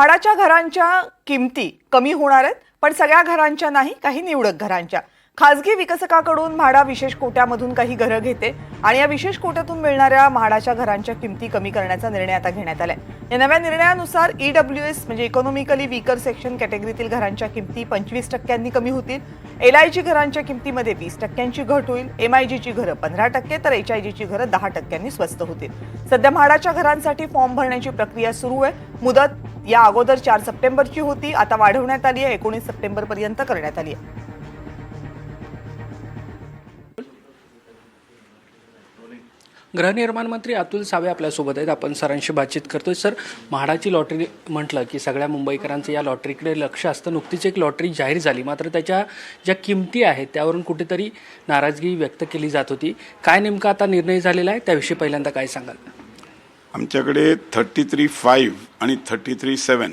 हाडाच्या घरांच्या किमती कमी होणार आहेत पण सगळ्या घरांच्या नाही काही निवडक घरांच्या. खाजगी विकसकाकडून म्हाडा विशेष कोट्यामधून काही घरं घेते आणि या विशेष कोट्यातून मिळणाऱ्या म्हाडाच्या घरांच्या किमती कमी करण्याचा निर्णय आता घेण्यात आलाय. या नव्या निर्णयानुसार ईडब्ल्यू एस म्हणजे इकॉनॉमिकली वीकर सेक्शन कॅटेगरीतील घरांच्या किमती पंचवीस टक्क्यांनी कमी होतील. एल आय जी घरांच्या किमतीमध्ये वीस टक्क्यांची घट होईल. एम आय जीची घरं पंधरा टक्के तर एच आय जीची घरं दहा टक्क्यांनी स्वस्त होतील. सध्या म्हाडाच्या घरांसाठी फॉर्म भरण्याची प्रक्रिया सुरू आहे. मुदत या अगोदर चार सप्टेंबरची होती आता वाढवण्यात आली आहे एकोणीस सप्टेंबर पर्यंत करण्यात आली आहे. गृहनिर्माण मंत्री अतुल सावे आपल्यासोबत आहेत. आपण सरांशी बातचीत करतोय. सर म्हाडाची लॉटरी म्हटलं की सगळ्या मुंबईकरांचं या लॉटरीकडे लक्ष असतं. नुकतीच एक लॉटरी जाहीर झाली. मात्र त्याच्या ज्या किमती आहेत त्यावरून कुठेतरी नाराजगी व्यक्त केली जात होती. काय नेमका आता निर्णय झालेला आहे? त्याविषयी पहिल्यांदा काय सांगाल? आमच्याकडे थर्टी थ्री फाईव्ह आणि थर्टी थ्री सेवन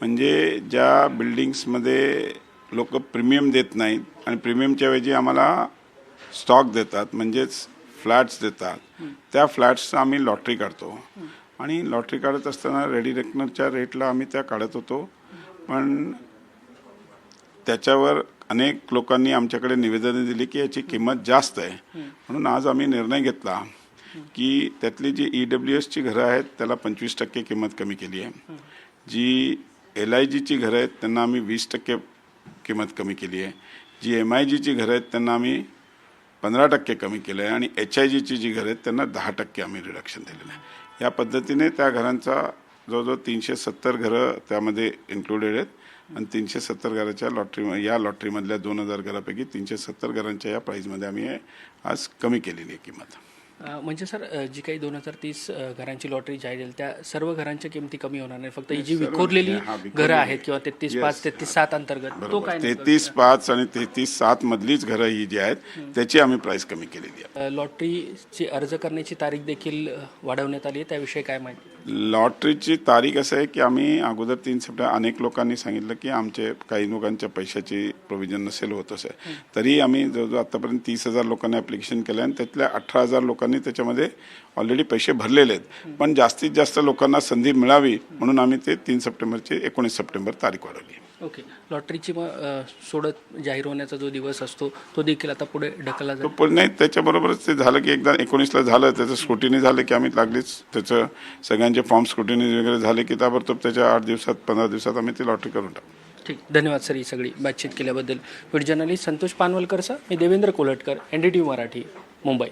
म्हणजे ज्या बिल्डिंग्समध्ये लोक प्रीमियम देत नाहीत आणि प्रीमियमच्या ऐवजी आम्हाला स्टॉक देतात म्हणजेच फ्लॅट्स देतात. त्या फ्लॅट्सचं आम्ही लॉटरी काढतो. आणि लॉटरी काढत असताना रेडी रेकनरच्या रेटला आम्ही त्या काढत होतो. पण त्याच्यावर अनेक लोकांनी आमच्याकडे निवेदने दिली की याची किंमत जास्त आहे. म्हणून आज आम्ही निर्णय घेतला. की त्यातली जी ई डब्ल्यू एसची घरं आहेत त्याला पंचवीस टक्के किंमत कमी केली आहे. जी एल आय जीची घरं आहेत त्यांना आम्ही वीस टक्के किंमत कमी केली आहे. जी एम आय जीची घरं आहेत त्यांना आम्ही पंधरा टक्के कमी केलं आहे आणि एच आय जीची जी घरं आहेत त्यांना दहा टक्के आम्ही रिडक्शन दिलेलं आहे. या पद्धतीने त्या घरांचा जवळजवळ तीनशे सत्तर घरं त्यामध्ये इन्क्लुडेड आहेत. आणि तीनशे सत्तर घराच्या लॉटरी या लॉटरीमधल्या दोन हजार घरापैकी तीनशे सत्तर घरांच्या या प्राईजमध्ये आम्ही आज कमी केलेली आहे किंमत. म्हणजे सर जी काही दोन हजार तीस घरांची लॉटरी जाहीर झाली त्या सर्व घरांच्या किमती कमी होणार नाही फक्त ही जी विखुरलेली. घरं आहेत किंवा तेहतीस पाच तेहतीस सात अंतर्गत तो काय? तेहतीस पाच आणि तेहतीस सात मधलीच घरं ही जी आहेत त्याची आम्ही प्राईस कमी केलेली आहे. लॉटरीची अर्ज करण्याची तारीख देखील वाढवण्यात आली आहे. त्याविषयी काय माहिती? लॉटरीची तारीख असं आहे की आम्ही अगोदर तीन सप्टेंबर अनेक लोकांनी सांगितलं की आमचे काही लोकांच्या पैशाची प्रोव्हिजन नसेल होत असं. तरी आम्ही जवळजवळ आतापर्यंत तीस हजार लोकांनी ॲप्लिकेशन केलं आणि त्यातल्या अठरा हजार लोकांनी त्याच्यामध्ये ऑलरेडी पैसे भरलेले आहेत. पण जास्तीत जास्त लोकांना संधी मिळावी म्हणून आम्ही ते तीन सप्टेंबरची एकोणीस सप्टेंबर तारीख वाढवली ओके. लॉटरीची मग सोडत जाहीर होण्याचा जो दिवस असतो तो देखील आता पुढे ढकलला तो जातो पण नाही त्याच्याबरोबरच ते झालं की एकदा एकोणीसला झालं त्याचं स्क्रुटिनी झालं की आम्ही लागलीच. त्याचं सगळ्यांचे फॉर्म स्क्रुटिनी वगैरे झाले की ताबडतोब त्याच्या आठ दिवसात पंधरा दिवसात आम्ही ती लॉटरी करून टाकू. ठीक. धन्यवाद सर ही सगळी बातचीत केल्याबद्दल. Video journalist Santosh Panwalkar sir मी Devendra Kolatkar N D T Marathi Mumbai.